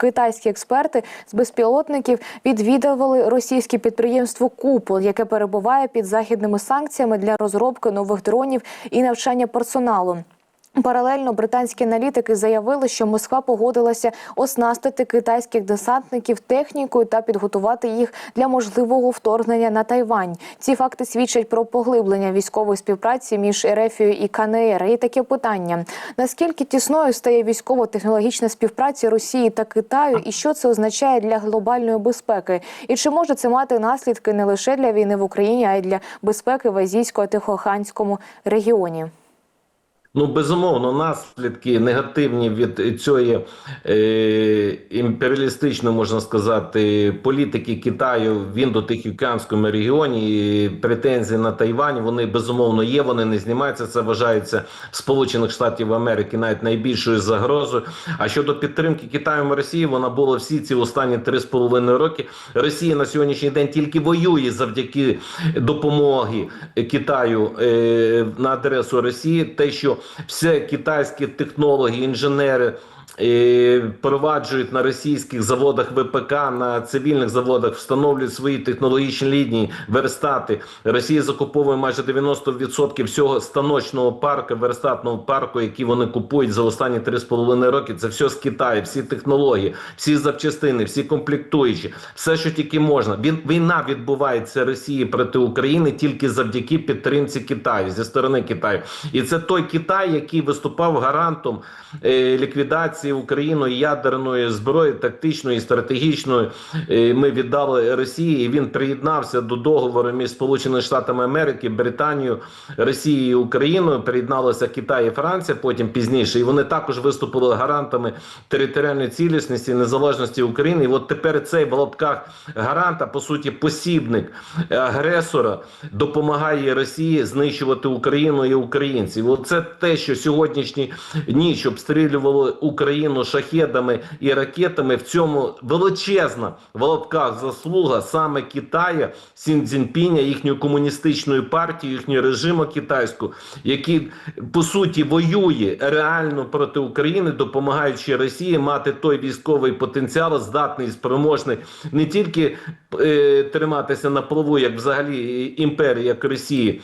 Китайські експерти з безпілотників відвідували російське підприємство Купол, яке перебуває під західними санкціями для розробки нових дронів і навчання персоналу. Паралельно британські аналітики заявили, що Москва погодилася оснастити китайських десантників технікою та підготувати їх для можливого вторгнення на Тайвань. Ці факти свідчать про поглиблення військової співпраці між РФ і КНР. І таке питання: наскільки тісною стає військово-технологічна співпраця Росії та Китаю, і що це означає для глобальної безпеки? І чи може це мати наслідки не лише для війни в Україні, а й для безпеки в азійсько-тихоокеанському регіоні? Ну, безумовно, наслідки негативні від цієї е, імперіалістичної, можна сказати, політики Китаю в індотихоокеанському регіоні. І претензії на Тайвань вони безумовно є. Вони не знімаються. Це вважається Сполучених Штатів Америки навіть найбільшою загрозою. А щодо підтримки Китаю Росії, вона була всі ці останні три з половиною роки. Росія на сьогоднішній день тільки воює завдяки допомоги Китаю е, на адресу Росії. Те, що все китайські технологи, інженери впроваджують на російських заводах ВПК, на цивільних заводах, встановлюють свої технологічні лінії, верстати. Росія закуповує майже 90% всього станочного парку, верстатного парку, який вони купують за останні 3,5 роки. Це все з Китаю, всі технології, всі запчастини, всі комплектуючі, все, що тільки можна. Він війна відбувається Росії проти України тільки завдяки підтримці Китаю зі сторони Китаю, і це той Китай, який виступав гарантом е, ліквідації Україною ядерної зброї, тактичної, стратегічної. Е, ми віддали Росії. і Він приєднався до договору між Сполученими Штатами Америки, Британією, Росією Україною. Приєдналися Китай і Франція. Потім пізніше, і вони також виступили гарантами територіальної цілісності і незалежності України. І от тепер цей в лапках гаранта, по суті, посібник агресора, допомагає Росії знищувати Україну і українців. Оце те, що сьогоднішні ніч обстрілювали Україну шахедами і ракетами. В цьому величезна в лапках заслуга саме Китаю, Сін Цзіньпіня, їхньої комуністичної партії, їхнього режиму китайського, який по суті воює реально проти України, допомагаючи Росії мати той військовий потенціал, здатний спроможний не тільки е, триматися на плаву, як взагалі імперія, як Росії.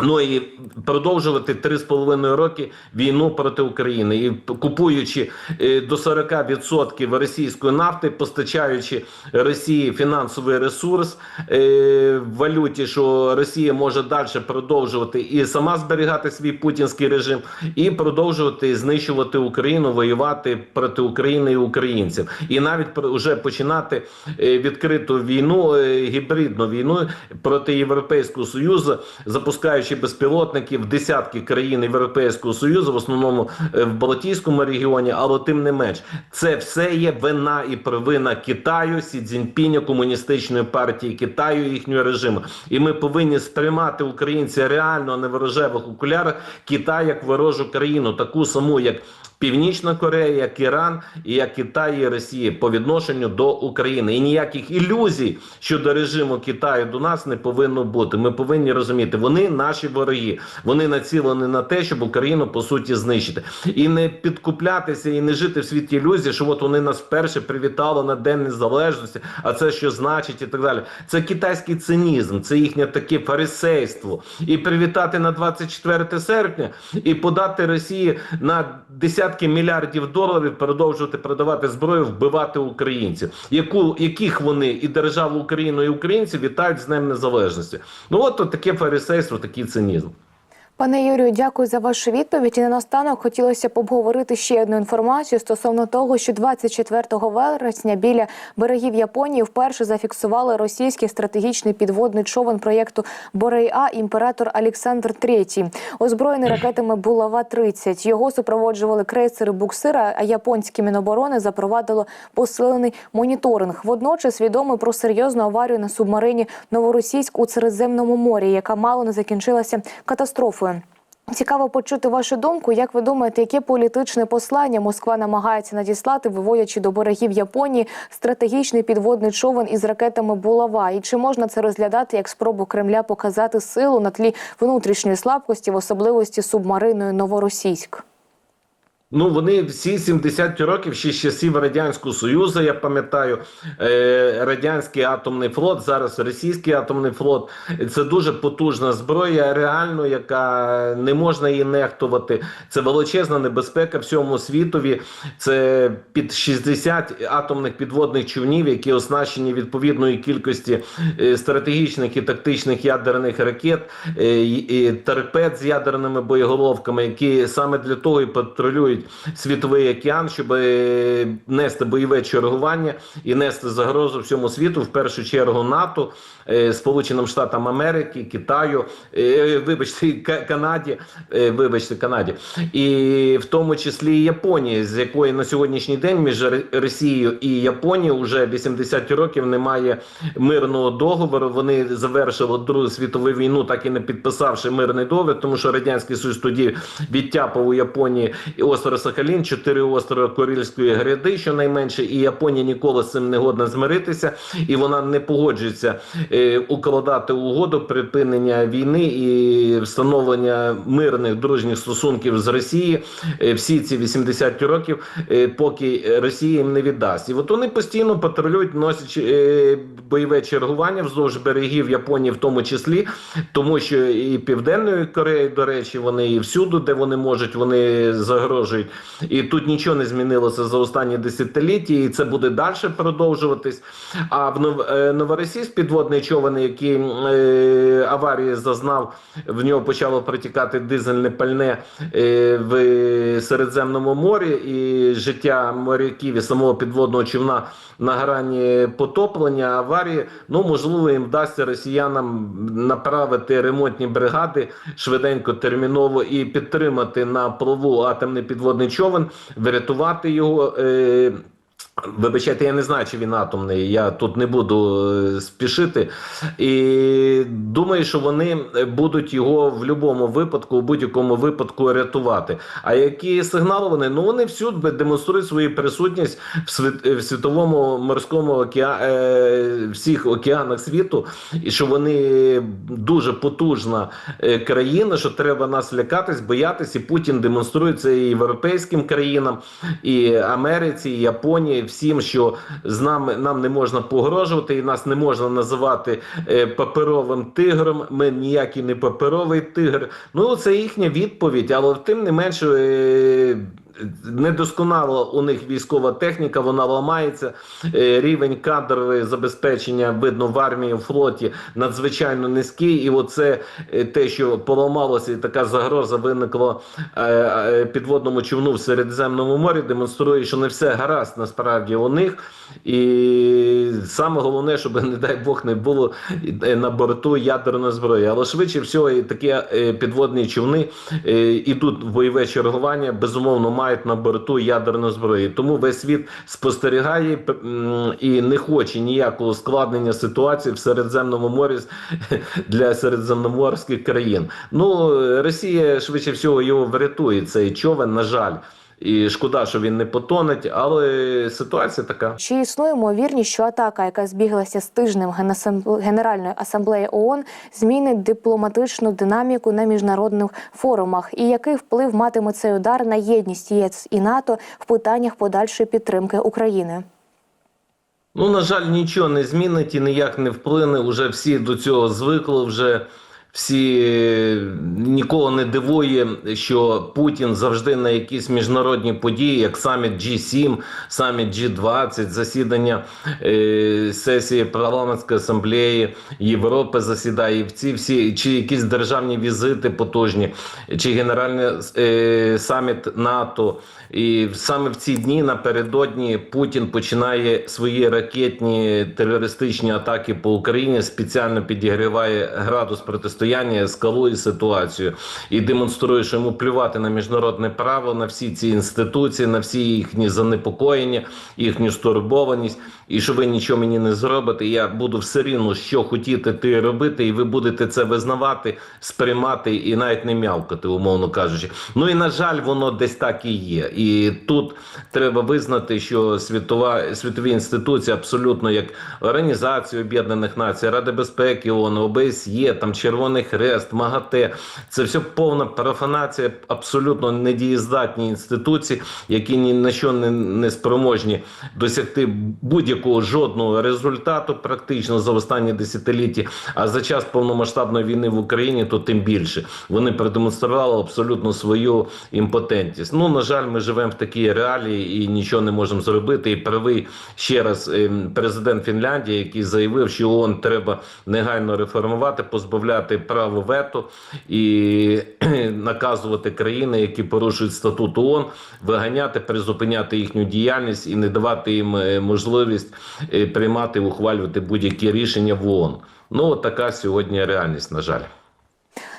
Ну і продовжувати три з половиною роки війну проти України. І купуючи е, до 40% російської нафти, постачаючи Росії фінансовий ресурс е, в валюті, що Росія може далі продовжувати і сама зберігати свій путінський режим, і продовжувати знищувати Україну, воювати проти України і українців, і навіть вже починати е, відкриту війну, гібридну війну проти Європейського союзу, запускаючи безпілотників в десятки країн Європейського союзу, в основному е, в Балтійському регіоні, але тим не менш, це все є вина і провина Китаю, Сі Цзіньпіня, комуністичної партії Китаю, їхнього режиму. І ми повинні сприймати українця реально а не в окулярах Китай як ворожу країну, таку саму як. Північна Корея, як Іран, і як Китай і Росія по відношенню до України. І ніяких ілюзій щодо режиму Китаю до нас не повинно бути. Ми повинні розуміти, вони наші вороги. Вони націлені на те, щоб Україну по суті знищити, і не підкуплятися, і не жити в світі ілюзії, що от вони нас вперше привітали на День Незалежності, а це що значить, і так далі. Це китайський цинізм, це їхнє таке фарисейство. І привітати на 24 серпня і подати Росії на 10 десятки мільярдів доларів продовжувати продавати зброю, вбивати українців, яку яких вони і державу Україну і українців вітають з Днем Незалежності. Ну от таке фарисейство, такий цинізм. Пане Юрію, дякую за вашу відповідь. І наостанок хотілося б обговорити ще одну інформацію стосовно того, що 24 вересня біля берегів Японії вперше зафіксували російський стратегічний підводний човен проєкту Борей імператор Олександр III, озброєний ракетами Булава 30 Його супроводжували крейсери буксира. А японське міноборони запровадило посилений моніторинг. Водночас відомо про серйозну аварію на субмарині Новоросійськ у Середземному морі, яка мало не закінчилася катастрофою. Цікаво почути вашу думку. Як ви думаєте, яке політичне послання Москва намагається надіслати, виводячи до берегів Японії стратегічний підводний човен із ракетами Булава? І чи можна це розглядати як спробу Кремля показати силу на тлі внутрішньої слабкості, в особливості субмариною Новоросійськ? Ну, вони всі 70 років ще з часів Радянського Союзу, я пам'ятаю, е, радянський атомний флот, зараз російський атомний флот. Це дуже потужна зброя, реально, яка не можна її нехтувати. Це величезна небезпека всьому світові. Це під 60 атомних підводних човнів, які оснащені відповідної кількості е, стратегічних і тактичних ядерних ракет, е, і торпед з ядерними боєголовками, які саме для того і патрулюють світовий океан, щоб е, нести бойове чергування і нести загрозу всьому світу, в першу чергу НАТО, е, Сполученим Штатам Америки, Китаю, е, вибачте, Канаді, вибачте, Канаді, і в тому числі і Японії, з якої на сьогоднішній день між Росією і Японією вже 80 років немає мирного договору. Вони завершили Другу світову війну, так і не підписавши мирний договір, тому що радянський союз тоді відтяпав у Японії і остров Сахалін, чотири острова Курильської гряди, щонайменше, і Японія ніколи з цим не годна змиритися, і вона не погоджується е, укладати угоду припинення війни і встановлення мирних дружніх стосунків з Росією е, всі ці 80 років, е, поки Росія їм не віддасть. І от вони постійно патрулюють, носять е, бойове чергування вздовж берегів Японії, в тому числі, тому що і Південної Кореї, до речі, вони і всюди, де вони можуть, вони загрожують. І тут нічого не змінилося за останні десятиліття, і це буде далі продовжуватись. А в е, Новоросійськ підводний човен, який е, аварії зазнав, в нього почало протікати дизельне пальне е, в Середземному морі, і життя моряків і самого підводного човна на грані потоплення аварії. Ну можливо, їм вдасться росіянам направити ремонтні бригади швиденько, терміново і підтримати на плаву атомний підводний човен, врятувати його. Е, Вибачайте, я не знаю, чи він атомний. Я тут не буду е, спішити. І думаю, що вони будуть його в будь-якому випадку, у будь-якому випадку рятувати. А які сигнали вони? Ну вони всюди демонструють свою присутність в, світ, в світовому морському океані, е, всіх океанах світу, і що вони дуже потужна е, країна, що треба нас лякатись, боятись, і Путін демонструє це і європейським країнам, і Америці, і Японії, всім, що з нами нам не можна погрожувати, і нас не можна називати е, паперовим тигром. Ми ніякий не паперовий тигр. Ну це їхня відповідь, але тим не менше. Недосконала у них військова техніка, вона ламається. Е, Рівень кадрове забезпечення видно в армії в флоті надзвичайно низький. І оце е, те, що поламалося, і така загроза виникла е, підводному човну в Середземному морі, демонструє, що не все гаразд насправді у них. І саме головне, щоб не дай Бог не було на борту ядерної зброї. Але швидше всього, і такі підводні човни ідуть в бойове чергування, безумовно мають на борту ядерну зброю. Тому весь світ спостерігає і не хоче ніякого складнення ситуації в Середземному морі для середземноморських країн. Ну Росія швидше всього його врятує цей човен, на жаль. І шкода, що він не потонеть, але ситуація така. Чи існує ймовірність, що атака, яка збіглася з тижнем Генеральної асамблеї ООН, змінить дипломатичну динаміку на міжнародних форумах? І який вплив матиме цей удар на єдність ЄС і НАТО в питаннях подальшої підтримки України? Ну, на жаль, нічого не змінить і ніяк не вплине. Уже всі до цього звикли. Вже всі е, нікого не дивує, що Путін завжди на якісь міжнародні події, як саміт G7, саміт G20, засідання е, сесії парламентської асамблеї Європи засідає, в ці всі чи якісь державні візити потужні, чи генеральний е, саміт НАТО. І саме в ці дні напередодні Путін починає свої ракетні терористичні атаки по Україні, спеціально підігріває градус протистояння, ескалує ситуацію і демонструє, що йому плювати на міжнародне право, на всі ці інституції, на всі їхні занепокоєння, їхню стурбованість. І що ви нічого мені не зробите, я буду все рівно, що хотіти ти робити, і ви будете це визнавати, сприймати і навіть не м'явкати, умовно кажучи. Ну і на жаль, воно десь так і є. І тут треба визнати, що світова світові інституції, абсолютно як Організація Об'єднаних Націй, Рада безпеки ООН, ОБСЄ, там Червоний. Червоний Хрест, МАГАТЕ. Це все повна профанація, абсолютно недієздатні інституції, які ні на що не, не спроможні досягти будь-якого жодного результату, практично за останні десятиліття. А за час повномасштабної війни в Україні, то тим більше вони продемонстрували абсолютно свою імпотентність. Ну на жаль, ми живемо в такій реалії і нічого не можемо зробити. І правий ще раз ем, президент Фінляндії, який заявив, що ООН треба негайно реформувати, позбавляти право вето і наказувати країни, які порушують статут ООН, виганяти, призупиняти їхню діяльність і не давати їм е, можливість е, приймати ухвалювати будь-які рішення в ООН. Ну от така сьогодні реальність, на жаль.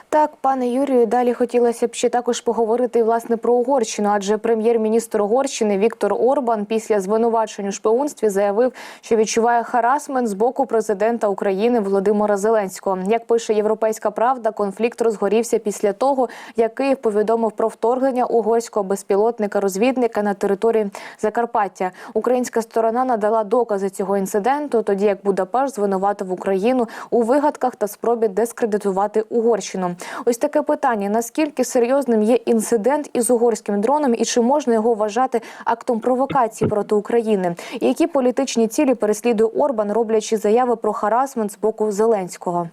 Так, пане Юрію, далі хотілося б ще також поговорити власне про Угорщину, адже прем'єр-міністр Угорщини Віктор Орбан після звинувачень у шпигунстві заявив, що відчуває харасмент з боку президента України Володимира Зеленського. Як пише Європейська Правда, конфлікт розгорівся після того, як Київ повідомив про вторгнення угорського безпілотника-розвідника на території Закарпаття. Українська сторона надала докази цього інциденту, тоді як Будапешт звинуватив Україну у вигадках та спробі дискредитувати Угорщину. Ось таке питання: наскільки серйозним є інцидент із угорським дроном, і чи можна його вважати актом провокації проти України? Які політичні цілі переслідує Орбан, роблячи заяви про харасмент з боку Зеленського?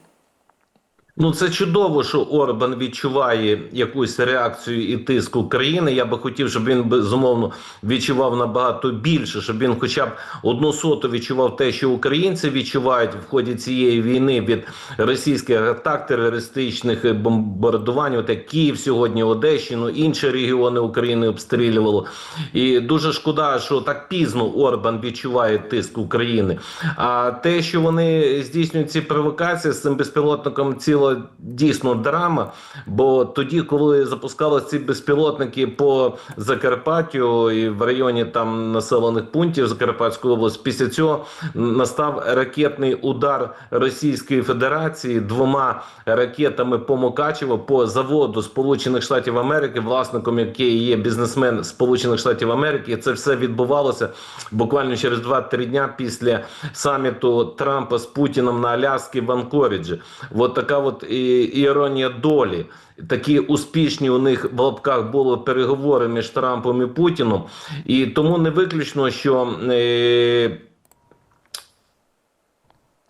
Ну, це чудово, що Орбан відчуває якусь реакцію і тиск України. Я би хотів, щоб він безумовно відчував набагато більше, щоб він, хоча б одну соту відчував те, що українці відчувають в ході цієї війни від російських атак, терористичних бомбардувань, от як Київ сьогодні, Одещину, інші регіони України обстрілювало. І дуже шкода, що так пізно Орбан відчуває тиск України. А те, що вони здійснюють ці провокації з цим безпілотником, ціла дійсно драма. Бо тоді, коли запускали ці безпілотники по Закарпаттю і в районі там населених пунктів Закарпатської області, після цього настав ракетний удар Російської Федерації двома ракетами по Мукачево по заводу Сполучених Штатів Америки, власником який є бізнесмен Сполучених Штатів Америки. І це все відбувалося буквально через 2-3 дня після саміту Трампа з Путіном на Аляскі в Анкоріджі. От така от і, іронія долі. Такі успішні у них в лапках були переговори між Трампом і Путіном, і тому не виключно, що е,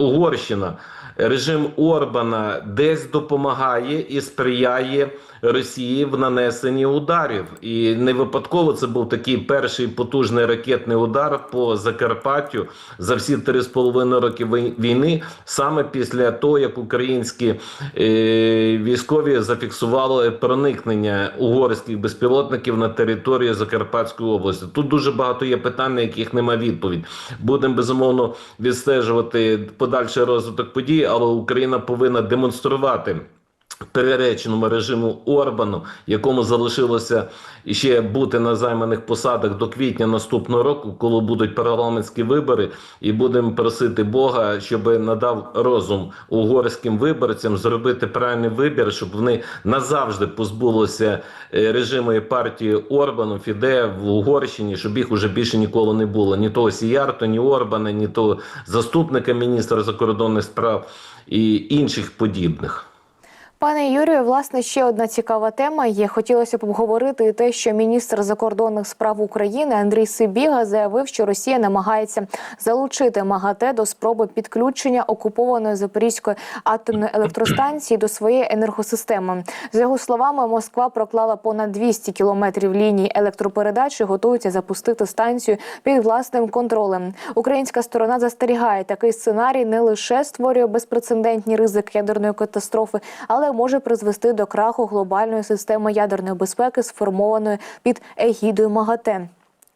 Угорщина, режим Орбана десь допомагає і сприяє Росії в нанесенні ударів. І не випадково це був такий перший потужний ракетний удар по Закарпаттю за всі три з половиною роки війни, саме після того, як українські е, військові зафіксували проникнення угорських безпілотників на територію Закарпатської області. Тут дуже багато є питань, на яких немає відповідь. Будемо безумовно відстежувати подальший розвиток подій, але Україна повинна демонструвати. Перереченому режиму Орбану, якому залишилося ще бути на займаних посадах до квітня наступного року, коли будуть парламентські вибори, і будемо просити Бога, щоб надав розум угорським виборцям зробити правильний вибір, щоб вони назавжди позбулися режиму і партії Орбану, Фіде в Угорщині, щоб їх уже більше ніколи не було. Ні того Сіярто, ні Орбана, ні того заступника міністра закордонних справ і інших подібних. Пане Юрію, власне, ще одна цікава тема є. Хотілося б обговорити те, що міністр закордонних справ України Андрій Сибіга заявив, що Росія намагається залучити МАГАТЕ до спроби підключення окупованої Запорізької атомної електростанції до своєї енергосистеми. За його словами, Москва проклала понад 200 кілометрів ліній електропередач і готується запустити станцію під власним контролем. Українська сторона застерігає, такий сценарій не лише створює безпрецедентні ризик ядерної катастрофи, але може призвести до краху глобальної системи ядерної безпеки, сформованої під егідою МАГАТЕ.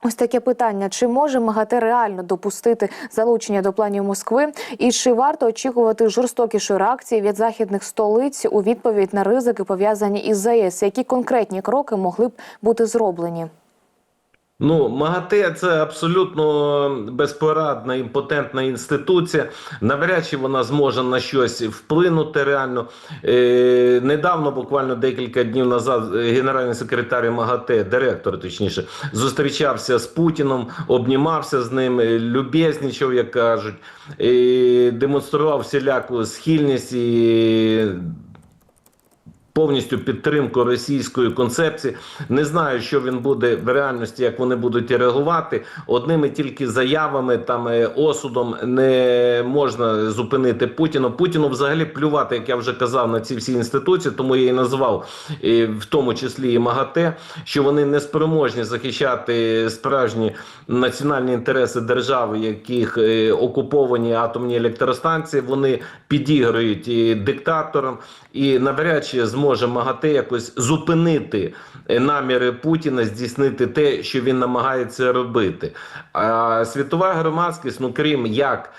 Ось таке питання: чи може МАГАТЕ реально допустити залучення до планів Москви, і чи варто очікувати жорстокішої реакції від західних столиць у відповідь на ризики пов'язані із ЗАЕС? Які конкретні кроки могли б бути зроблені? Ну, МАГАТЕ це абсолютно безпорадна імпотентна інституція. Навряд чи вона зможе на щось вплинути реально. Е, Недавно, буквально декілька днів назад, генеральний секретар МАГАТЕ, директор точніше, зустрічався з Путіном, обнімався з ним, любезничав, як кажуть, і демонстрував всіляку схильність і повністю підтримку російської концепції. Не знаю, що він буде в реальності, як вони будуть реагувати. Одними тільки заявами, там е, осудом не можна зупинити Путіна. Путіну взагалі плювати, як я вже казав, на ці всі інституції, тому я і назвав е, в тому числі і МАГАТЕ, що вони не спроможні захищати справжні національні інтереси держави, яких е, окуповані атомні електростанції. Вони підіграють і диктаторам, і навряд чи зможе МАГАТЕ якось зупинити е, наміри Путіна здійснити те, що він намагається робити. А світова громадськість, ну крім як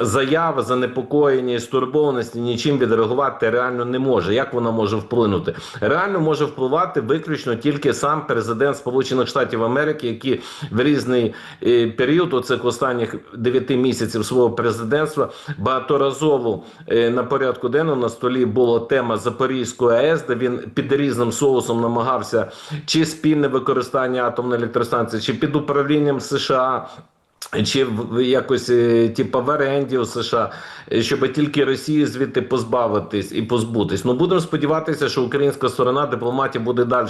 заяви, занепокоєння стурбованості, нічим відреагувати реально не може. Як вона може вплинути? Реально може впливати виключно тільки сам президент Сполучених Штатів Америки, який в різний е, період оцих останніх 9 місяців свого президентства багаторазово е, на порядку денному на столі була тема Запорізької АЕС, де він під різним соусом намагався чи спільне використання атомної електростанції, чи під управлінням США. Чи в якось типу в оренді у США, е, щоб тільки Росію звідти позбавитись і позбутись. Ну будемо сподіватися, що українська сторона дипломатії буде далі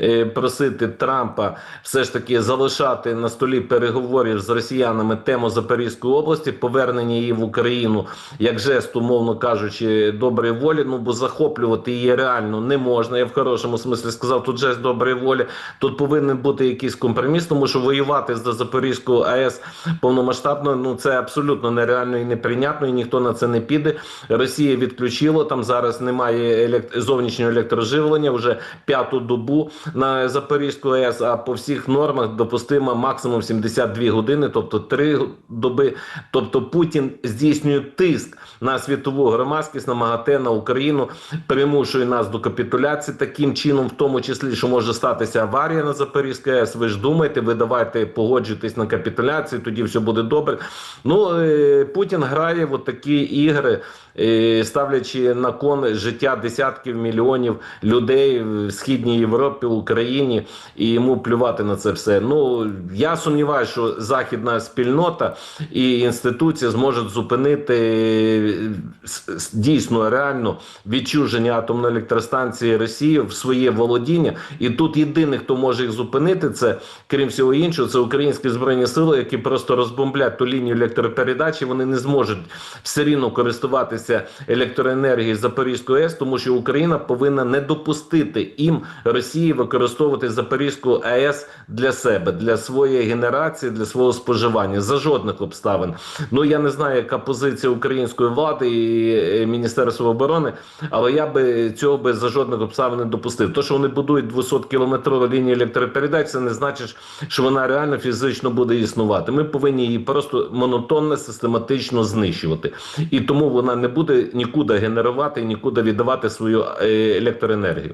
е, просити Трампа все ж таки залишати на столі переговорів з росіянами тему Запорізької області, повернення її в Україну як жест, умовно кажучи, доброї волі. Ну бо захоплювати її реально не можна. Я в хорошому смислі сказав, тут жест доброї волі. Тут повинен бути якийсь компроміс, тому що воювати за Запорізькою АЕС повномасштабно ну це абсолютно нереально і неприйнятно, і ніхто на це не піде. Росія відключила там зараз немає елект... зовнішнього електроживлення вже п'яту добу на Запорізьку АЕС. А по всіх нормах допустимо максимум 72 години, тобто 3 доби. Тобто Путін здійснює тиск на світову громадськість, на МАГАТЕ, на Україну, примушує нас до капітуляції таким чином, в тому числі, що може статися аварія на Запорізькій АЕС. Ви ж думаєте, ви давайте погоджуйтесь на капітуляцію, тоді все буде добре. Ну е, Путін грає в такі ігри, е, ставлячи на кон життя десятків мільйонів людей в східній Європі, Україні, і йому плювати на це все. Ну я сумніваюся, що західна спільнота і інституції зможуть зупинити е, дійсно реально відчуження атомної електростанції Росії в своє володіння. І тут єдиний, хто може їх зупинити, це крім всього іншого, це українські збройні сили, які просто розбомблять ту лінію електропередачі. Вони не зможуть все рівно користуватися електроенергією Запорізької АЕС, тому що Україна повинна не допустити їм Росії використовувати Запорізьку АЕС для себе, для своєї генерації, для свого споживання за жодних обставин. Ну я не знаю, яка позиція української влади і е, Міністерства оборони, але я би цього би за жодних обставин не допустив. То, що вони будують 200 кілометрову лінію електропередач, це не значить, що вона реально фізично буде існувати. Ми повинні її просто монотонно, систематично знищувати, і тому вона не буде нікуди генерувати, нікуди віддавати свою е, електроенергію.